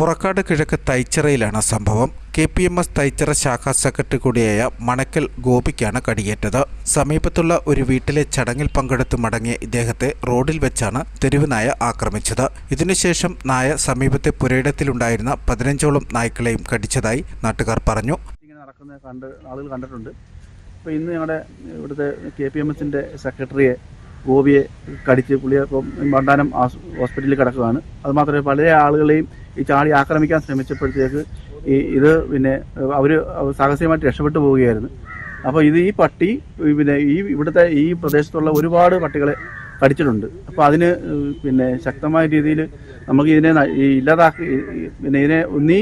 പുറക്കാട് കിഴക്ക് തൈച്ചിറയിലാണ് സംഭവം. K P M S Thaichira ശാഖാ സെക്രട്ടറി കൂടിയായ മണക്കൽ ഗോപിക്കാണ് കടിയേറ്റത്. സമീപത്തുള്ള ഒരു വീട്ടിലെ ചടങ്ങിൽ പങ്കെടുത്ത് മടങ്ങിയ ഇദ്ദേഹത്തെ റോഡിൽ വെച്ചാണ് തെരുവ് നായ ആക്രമിച്ചത്. ഇതിനുശേഷം നായ സമീപത്തെ പുരയിടത്തിലുണ്ടായിരുന്ന പതിനഞ്ചോളം നായ്ക്കളെയും കടിച്ചതായി നാട്ടുകാർ പറഞ്ഞു. ഇങ്ങനെ നടക്കുന്നത് കണ്ട് ആളുകൾ കണ്ടിട്ടുണ്ട്. അപ്പോൾ ഇന്ന് ഞങ്ങളുടെ ഇവിടുത്തെ കെ പി എം എസിന്റെ സെക്രട്ടറിയെ ഗോപിയെ കടിച്ച് പുള്ളിയെ ഇപ്പം വണ്ടാനം ഹോസ്പിറ്റലിൽ കിടക്കുകയാണ് അതുമാത്രമല്ല പല ആളുകളെയും ഈ ചാടി ആക്രമിക്കാൻ ശ്രമിച്ചപ്പോഴത്തേക്ക് ഈ ഇത് പിന്നെ അവർ സാഹസികമായിട്ട് രക്ഷപ്പെട്ടു പോവുകയായിരുന്നു. അപ്പോൾ ഇത് ഈ പട്ടി പിന്നെ ഈ ഇവിടുത്തെ ഈ പ്രദേശത്തുള്ള ഒരുപാട് പട്ടികളെ കടിച്ചിട്ടുണ്ട്. അപ്പോൾ അതിന് പിന്നെ ശക്തമായ രീതിയിൽ നമുക്ക് ഇതിനെ ഇല്ലാതാക്കി പിന്നെ ഇതിനെ ഒന്നീ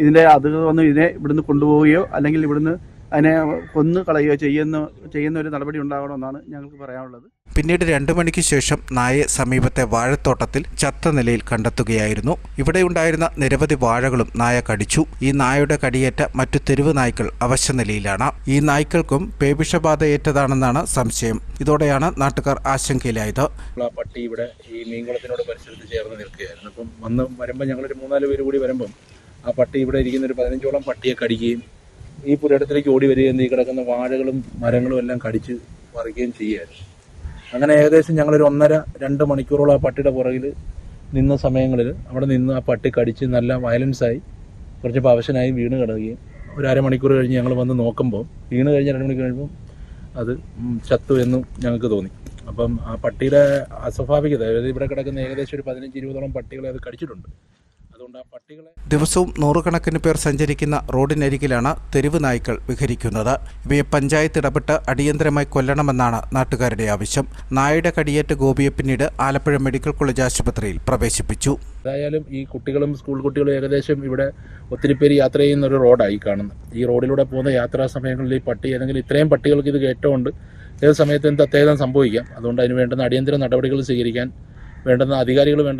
ഇതിന്റെ അത് വന്ന് ഇതിനെ ഇവിടുന്ന് കൊണ്ടുപോവുകയോ അല്ലെങ്കിൽ ഇവിടുന്ന് അതിനെ കൊന്നു കളയുകയോ ചെയ്യുന്ന ചെയ്യുന്ന ഒരു നടപടി ഉണ്ടാകണമെന്നാണ് ഞങ്ങൾക്ക് പറയാനുള്ളത്. പിന്നീട് രണ്ടു മണിക്ക് ശേഷം നായെ സമീപത്തെ വാഴത്തോട്ടത്തിൽ ചത്ത നിലയിൽ കണ്ടെത്തുകയായിരുന്നു. ഇവിടെയുണ്ടായിരുന്ന നിരവധി വാഴകളും നായ കടിച്ചു. ഈ നായയുടെ കടിയേറ്റ മറ്റു തെരുവ് നായ്ക്കൾ അവശനിലയിലാണ് ഈ നായ്ക്കൾക്കും പേവിഷബാധയേറ്റതാണെന്നാണ് സംശയം. ഇതോടെയാണ് നാട്ടുകാർ ആശങ്കയിലായത്. പട്ടി ഇവിടെ ഈ മീൻകുളത്തിനോട് പരിസരത്ത് ചേർന്ന് നിൽക്കുകയായിരുന്നു. അപ്പം വന്ന് വരുമ്പോൾ ഞങ്ങളൊരു മൂന്നാൽ പേര് കൂടി വരുമ്പം ആ പട്ടി ഇവിടെ ഇരിക്കുന്ന ഒരു പതിനഞ്ചോളം പട്ടിയെ കടിക്കുകയും ഈ പുരയിടത്തിലേക്ക് ഓടി വരികയും ഈ കിടക്കുന്ന വാഴകളും മരങ്ങളും എല്ലാം കടിച്ച് പറിക്കുകയും ചെയ്യുമായിരുന്നു അങ്ങനെ ഏകദേശം ഞങ്ങളൊരു ഒന്നര രണ്ട് മണിക്കൂറോളം ആ പട്ടിയുടെ പുറകിൽ നിന്ന സമയങ്ങളിൽ അവിടെ നിന്ന് ആ പട്ടി കടിച്ച് നല്ല വയലൻസായി കുറച്ച് പവശനായി വീണ് കിടക്കുകയും ഒരു അരമണിക്കൂർ കഴിഞ്ഞ് ഞങ്ങൾ വന്ന് നോക്കുമ്പോൾ വീണ് കഴിഞ്ഞ് രണ്ട് മണിക്കൂർ കഴിയുമ്പോൾ അത് ചത്തു എന്നും ഞങ്ങൾക്ക് തോന്നി. അപ്പം ആ പട്ടിയുടെ അസ്വാഭാവികത ഇവിടെ കിടക്കുന്ന ഏകദേശം ഒരു പതിനഞ്ച് ഇരുപതോളം പട്ടികളെ അത് കടിച്ചിട്ടുണ്ട്. അതുകൊണ്ട് ആ പട്ടികളെ ദിവസവും നൂറുകണക്കിന് പേർ സഞ്ചരിക്കുന്ന റോഡിനരികിലാണ് തെരുവ് നായ്ക്കൾ വിഹരിക്കുന്നത്. ഇവയെ പഞ്ചായത്ത് ഇടപെട്ട് അടിയന്തരമായി കൊല്ലണമെന്നാണ് നാട്ടുകാരുടെ ആവശ്യം. നായയുടെ കടിയേറ്റ് ഗോപിയെ പിന്നീട് ആലപ്പുഴ മെഡിക്കൽ കോളേജ് ആശുപത്രിയിൽ പ്രവേശിപ്പിച്ചു. ഏതായാലും ഈ കുട്ടികളും സ്കൂൾ കുട്ടികളും ഏകദേശം ഇവിടെ ഒത്തിരി പേര് യാത്ര ചെയ്യുന്ന ഒരു റോഡായി കാണുന്നത്. ഈ റോഡിലൂടെ പോകുന്ന യാത്രാ സമയങ്ങളിൽ ഈ പട്ടി അല്ലെങ്കിൽ ഇത്രയും പട്ടികൾക്ക് ഇത് കേട്ടോണ്ട് ഏത് സമയത്ത് എന്ത് അത്യാഹിതം സംഭവിക്കാം. അതുകൊണ്ട് അതിന് വേണ്ടുന്ന അടിയന്തര നടപടികൾ സ്വീകരിക്കാൻ വേണ്ടുന്ന അധികാരികൾ വേണ്ട